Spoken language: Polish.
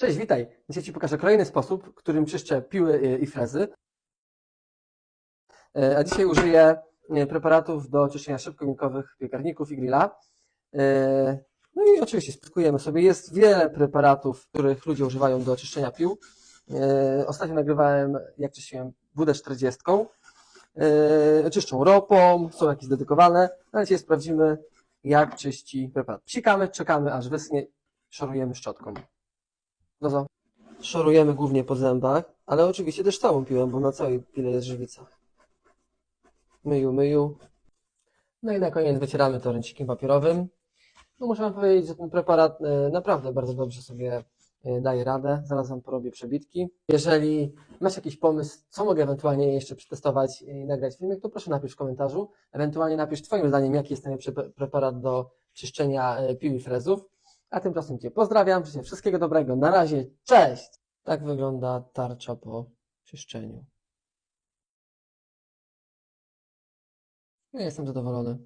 Cześć, witaj. Dzisiaj Ci pokażę kolejny sposób, którym czyszczę piły y, i frezy. E, A dzisiaj użyję e, preparatów do czyszczenia szybkomiękkowych piekarników i grilla. E, No i oczywiście spróbujemy sobie. Jest wiele preparatów, których ludzie używają do czyszczenia pił. E, Ostatnio nagrywałem, jak czyściłem WD-40. E, Czyszczą ropą, są jakieś dedykowane. Ale dzisiaj sprawdzimy, jak czyści preparat. Psikamy, czekamy, aż wyschnie, szorujemy szczotką. No co? Szorujemy głównie po zębach, ale oczywiście też całą piłę, bo na całej pile jest żywica. Myju, myju. No i na koniec wycieramy to ręcznikiem papierowym. No muszę powiedzieć, że ten preparat e, naprawdę bardzo dobrze sobie e, daje radę. Zaraz wam porobię przebitki. Jeżeli masz jakiś pomysł, co mogę ewentualnie jeszcze przetestować i nagrać filmik, to proszę napisz w komentarzu. Ewentualnie napisz twoim zdaniem, jaki jest pre- preparat do czyszczenia e, pił i frezów. A tymczasem Cię pozdrawiam, życzę wszystkiego dobrego. Na razie, cześć! Tak wygląda tarcza po czyszczeniu. Ja jestem zadowolony.